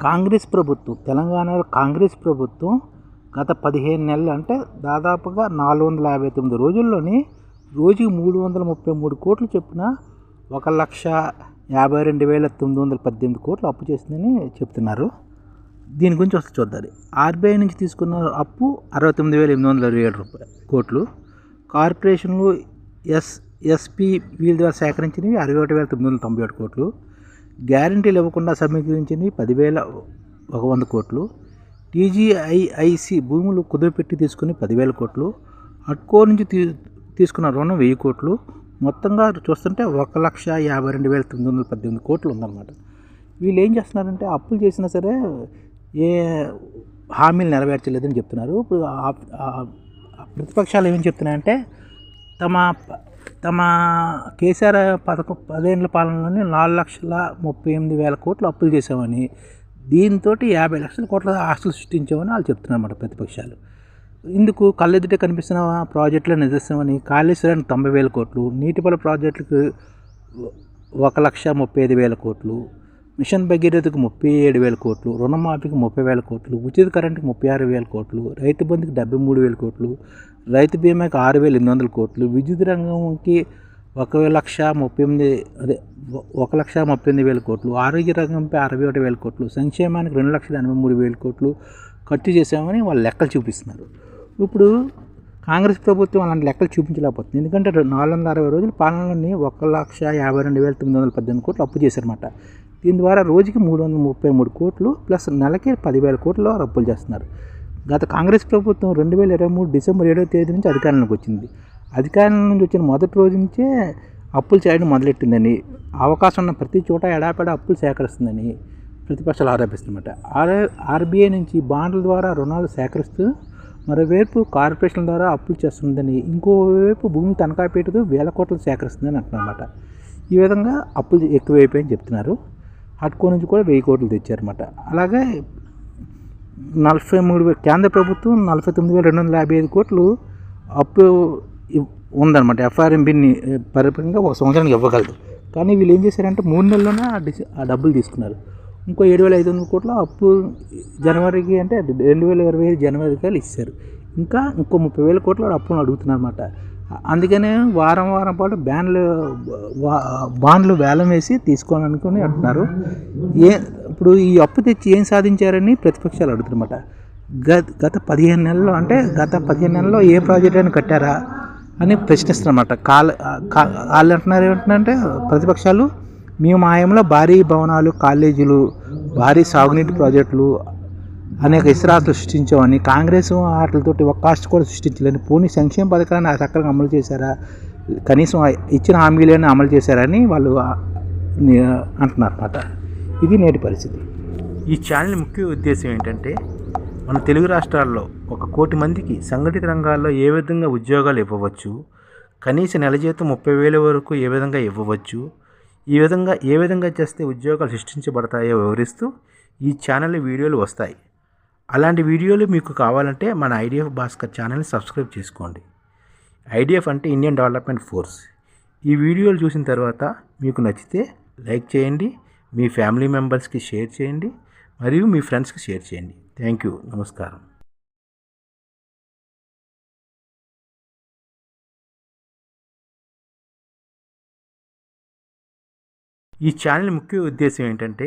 కాంగ్రెస్ ప్రభుత్వం తెలంగాణలో కాంగ్రెస్ ప్రభుత్వం గత పదిహేను నెలలు అంటే దాదాపుగా నాలుగు వందల యాభై తొమ్మిది రోజుల్లోని రోజుకి మూడు వందల ముప్పై మూడు కోట్లు చొప్పున ఒక లక్ష యాభై రెండు వేల తొమ్మిది వందల పద్దెనిమిది కోట్లు అప్పు చేసిందని చెప్తున్నారు. దీని గురించి వస్తే చూద్దాం. ఆర్బీఐ నుంచి తీసుకున్న అప్పు అరవై తొమ్మిది వేల ఎనిమిది వందల ఇరవై ఏడు రూపాయలు కోట్లు. కార్పొరేషన్లు ఎస్ ఎస్పీ వీళ్ళ ద్వారా సేకరించినవి అరవై ఒకటి వేల తొమ్మిది వందల తొంభై ఏడు కోట్లు. గ్యారంటీలు ఇవ్వకుండా సమీకరించింది పదివేల ఒక వంద కోట్లు. టీజీఐఐసి భూములు కుదువపెట్టి తీసుకుని పదివేల కోట్లు. అట్కో నుంచి తీ తీసుకున్న రుణం వెయ్యి కోట్లు. మొత్తంగా చూస్తుంటే ఒక లక్ష యాభై రెండు వేల తొమ్మిది వందల పద్దెనిమిది కోట్లు ఉందన్నమాట. వీళ్ళు ఏం చేస్తున్నారంటే అప్పులు చేసినా సరే ఏ హామీలు నెరవేర్చలేదని చెప్తున్నారు. ఇప్పుడు ప్రతిపక్షాలు ఏమని చెప్తున్నాయంటే తమ తమ కేసీఆర్ పథకం పదేళ్ళ పాలనలోనే నాలుగు లక్షల ముప్పై ఎనిమిది వేల కోట్లు అప్పులు చేసామని దీంతో యాభై లక్షల కోట్ల ఆస్తులు సృష్టించామని వాళ్ళు చెప్తున్నారు అన్నమాట ప్రతిపక్షాలు. ఇందుకు కళ్ళెదుట కనిపిస్తున్న ప్రాజెక్టుల నిదర్శనమని కాళేశ్వరానికి తొంభై వేల కోట్లు నీటిపల ప్రాజెక్టులకు ఒక లక్ష ముప్పై ఐదు వేల కోట్లు మిషన్ భగీరథకు ముప్పై ఏడు వేల కోట్లు రుణమాఫీకి ముప్పై వేల కోట్లు ఉచిత కరెంటుకి ముప్పై ఆరు వేల కోట్లు రైతు బంధుకి డెబ్బై మూడు వేల కోట్లు రైతు బీమాకి ఆరు వేల ఎనిమిది వందల కోట్లు విద్యుత్ రంగంకి ఒక లక్ష ముప్పై ఎనిమిది అదే ఒక లక్ష ముప్పై ఎనిమిది వేల కోట్లు ఆరోగ్య రంగంపై అరవై ఒకటి వేల కోట్లు సంక్షేమానికి రెండు లక్షల ఎనభై మూడు వేల కోట్లు ఖర్చు చేశామని వాళ్ళు లెక్కలు చూపిస్తున్నారు. ఇప్పుడు కాంగ్రెస్ ప్రభుత్వం అలాంటి లెక్కలు చూపించలేకపోతుంది. ఎందుకంటే నాలుగు వందల అరవై రోజుల పాలనలోని ఒక లక్ష యాభై రెండు వేల తొమ్మిది వందల పద్దెనిమిది కోట్లు అప్పు చేశారన్నమాట. దీని ద్వారా రోజుకి మూడు వందల ముప్పై మూడు కోట్లు ప్లస్ నెలకి పదివేల కోట్లు అప్పులు చేస్తున్నారు. గత కాంగ్రెస్ ప్రభుత్వం రెండు వేల ఇరవై మూడు డిసెంబర్ ఏడవ తేదీ నుంచి అధికారంలోకి వచ్చింది. అధికారం నుంచి వచ్చిన మొదటి రోజు నుంచే అప్పులు చేయడం మొదలెట్టిందని అవకాశం ఉన్న ప్రతి చోట ఎడాపెడా అప్పులు సేకరిస్తుందని ప్రతిపక్షాలు ఆరోపిస్తున్నమాట. ఆర్ ఆర్బీఐ నుంచి బాండ్ల ద్వారా రుణాలు సేకరిస్తూ మరోవైపు కార్పొరేషన్ ద్వారా అప్పులు చేస్తుందని ఇంకోవైపు భూమి తనఖా పెట్టుతూ వేల కోట్లు సేకరిస్తుందని అంటున్నమాట ఈ విధంగా అప్పులు ఎక్కువైపోయాయని చెప్తున్నారు. అటుకో నుంచి కూడా వెయ్యి కోట్లు తెచ్చారన్నమాట. అలాగే నలభై మూడు వేల కేంద్ర ప్రభుత్వం నలభై తొమ్మిది వేల రెండు వందల యాభై ఐదు కోట్లు అప్పు ఉందన్నమాట. ఎఫ్ఆర్ఎంబిని పరిపరంగా ఒక సంవత్సరానికి ఇవ్వగలదు. కానీ వీళ్ళు ఏం చేశారంటే మూడు నెలల్లోనే ఆ డిసి ఆ డబ్బులు తీసుకున్నారు. ఇంకో ఏడు వేల ఐదు వందల కోట్ల అప్పు జనవరికి అంటే రెండు వేల ఇరవై ఐదు జనవరికి ఇచ్చారు. ఇంకా ఇంకో ముప్పై వేల కోట్ల అప్పులు అడుగుతున్నారన్నమాట. అందుకనే వారం వారం పాటు బ్యాన్లు వా- బాండ్లు వేలం వేసి తీసుకోవాలనుకుని అంటున్నారు. ఏ ఇప్పుడు ఈ అప్పు తెచ్చి ఏం సాధించారని ప్రతిపక్షాలు అడుగుతున్నమాట. గత గత పదిహేను నెలల్లో అంటే గత పదిహేను నెలల్లో ఏ ప్రాజెక్ట్ అయినా కట్టారా అని ప్రశ్నిస్తున్నమాట. కాల్ కా- వాళ్ళు అంటున్నారు ఏమంటున్నారంటే ప్రతిపక్షాలు మేము మాయంలో భారీ భవనాలు కాలేజీలు భారీ సాగునీటి ప్రాజెక్టులు అనేక ఇస్రాతులు సృష్టించామని కాంగ్రెస్ వాటితోటి ఒక కాస్ట్ కూడా సృష్టించలేని పోనీ సంక్షేమ పథకాలను సక్రంగా అమలు చేశారా? కనీసం ఇచ్చిన హామీలను అమలు చేశారని వాళ్ళు అంటున్నారు అన్నమాట ఇది నేటి పరిస్థితి. ఈ ఛానల్ ముఖ్య ఉద్దేశం ఏంటంటే మన తెలుగు రాష్ట్రాల్లో ఒక కోటి మందికి సంఘటిత రంగాల్లో ఏ విధంగా ఉద్యోగాలు ఇవ్వవచ్చు కనీస నెల జీతం ముప్పై వేల వరకు ఏ విధంగా ఇవ్వవచ్చు ఈ విధంగా ఏ విధంగా చేస్తే ఉద్యోగాలు సృష్టించబడతాయో వివరిస్తూ ఈ ఛానల్ వీడియోలు వస్తాయి. అలాంటి వీడియోలు మీకు కావాలంటే మన ఐడిఎఫ్ భాస్కర్ ఛానల్ని సబ్స్క్రైబ్ చేసుకోండి. ఐడిఎఫ్ అంటే ఇండియన్ డెవలప్మెంట్ ఫోర్స్. ఈ వీడియోలు చూసిన తర్వాత మీకు నచ్చితే లైక్ చేయండి మీ ఫ్యామిలీ మెంబర్స్కి షేర్ చేయండి మరియు మీ ఫ్రెండ్స్కి షేర్ చేయండి. Thank you. నమస్కారం. ఈ ఛానల్ ముఖ్య ఉద్దేశం ఏంటంటే